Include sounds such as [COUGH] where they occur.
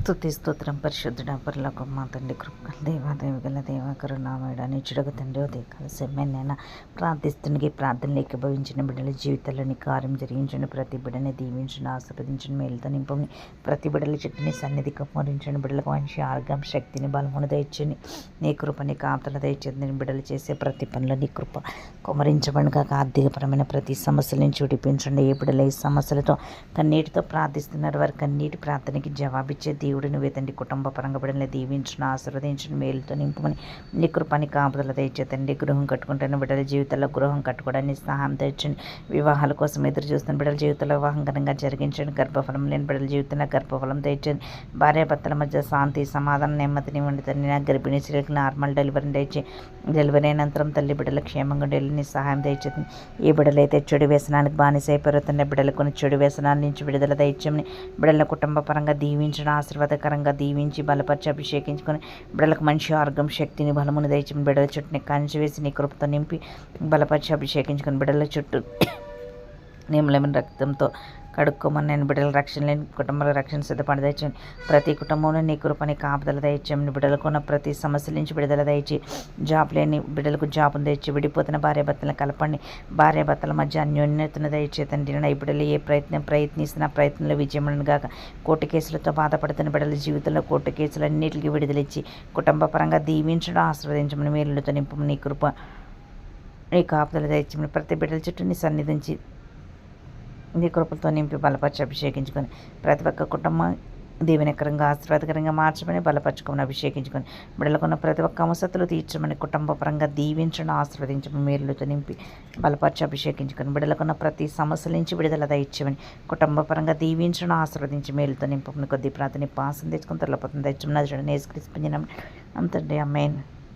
స్థుతి స్తోత్రం పరిశుద్ధుడ పరలోకం మా తండ్రి కృప దేవాదేవి గల దేవా కరుణామయుడ నిచ్చుడకు తండ్రి ఉదయ కలిసెమ్మెన్నైనా ప్రార్థిస్తునికి ప్రార్థనలు భవించిన బిడ్డల జీవితాల్లోని కార్యం జరిగించిన. ప్రతి బిడ్డని దీవించిన ఆస్వాదించండి మేలుతో నింపని ప్రతి బిడ్డల చుట్టూని సన్నిధి కమ్మరించండి బిడ్డలకు మంచి ఆరోగ్యం శక్తిని బలమును దయచండి నీ కృపని నీ దయచేది బిడ్డలు చేసే ప్రతి పనిలో నీ కృప కుమరించబడి కాక ఆర్థికపరమైన ప్రతి సమస్యల నుంచి విడిపించండి ఏ బిడ్డలు ఈ సమస్యలతో కన్నీటితో ప్రార్థిస్తున్నారు వారి కన్నీటి ప్రార్థనకి జవాబిచ్చే దేవుడు వేదండి కుటుంబ పరంగా బిడ్డల్ని దీవించిన ఆశీర్వదించిన మేలుతో నింపమని. నీ కృపని కాపుదల తెచ్చేతండి గృహం కట్టుకుంటున్న బిడ్డల జీవితంలో గృహం కట్టుకోవడానికి సహాయం తెచ్చండి వివాహాల కోసం ఎదురు చూస్తున్న బిడ్డల జీవితంలో వివాహం ఘనంగా జరిగించండి గర్భఫలం లేని బిడ్డల జీవితంలో గర్భఫలం తెచ్చండి భార్యాభర్తల మధ్య శాంతి సమాధానం నెమ్మదిని ఉండి తండ్రి నా గర్భిణీ స్త్రీలకు నార్మల్ డెలివరీ తెచ్చి డెలివరీ అయినంతరం తల్లి బిడ్డల క్షేమంగా డెలివరీ సహాయం తెచ్చింది ఈ బిడ్డలైతే చెడు వ్యసనానికి బానిసైపోతున్న బిడ్డలు కొన్ని చెడు వ్యసనాల నుంచి విడుదల తెచ్చమని. బిడ్డల కుటుంబ పరంగా దీవించడం ఆశీర్వాదకరంగా దీవించి బలపరిచి అభిషేకించుకొని బిడ్డలకు మంచి ఆరోగ్యం శక్తిని బలమును దయచిన బిడ్డల చుట్టూని కంచి వేసి నీ కృపతో నింపి బలపరిచి అభిషేకించుకొని బిడ్డల చుట్టూ [CLEARS THROAT] నిమ్మలమైన రక్తంతో కడుక్కోమని నేను బిడ్డల రక్షణ లేని కుటుంబాల రక్షణ సిద్ధపడి దయచేయండి ప్రతి కుటుంబంలో నీ కృపని కాపుదల దయచేయండి బిడ్డలకు ఉన్న ప్రతి సమస్యల నుంచి విడుదల దయచి జాబ్ లేని బిడ్డలకు జాబ్ను తెచ్చి విడిపోతున్న భార్యాభర్తలను కలపండి. భార్య భర్తల మధ్య అన్యోన్యతను దయచేతండి ఈ బిడ్డలు ఏ ప్రయత్నం ప్రయత్నిస్తున్న ప్రయత్నంలో విజయములను గాక. కోర్టు కేసులతో బాధపడుతున్న బిడ్డల జీవితంలో కోర్టు కేసులన్నిటికీ విడుదలిచ్చి కుటుంబ పరంగా దీవించడం ఆస్వాదించమని మేలులతో నింపమని నీ కృప నీ కాపుదల దయచేయమని ప్రతి బిడ్డల చుట్టూ నీ సన్నిధించి నీ కృపలతో నింపి బలపరిచి అభిషేకించుకొని ప్రతి ఒక్క కుటుంబం దీవెనకరంగా ఆశీర్వాదకరంగా మార్చమని బలపరచుకొని అభిషేకించుకొని బిడలకున్న ప్రతి ఒక్క అవసరతలు తీర్చమని కుటుంబపరంగా దీవించడం ఆశీర్వదించమని మేలుతో నింపి బలపరిచి అభిషేకించుకొని బిడలకున్న ప్రతి సమస్యల నుంచి విడుదల దయచమని కుటుంబపరంగా దీవించడం ఆశీర్వదించి మేలుతో నింపమని కొద్ది ప్రార్థన పాసం తెచ్చుకుని తరలిపోతుంది తెచ్చమని అది నేసుకరిసి అంతండి. అమ్మాయిని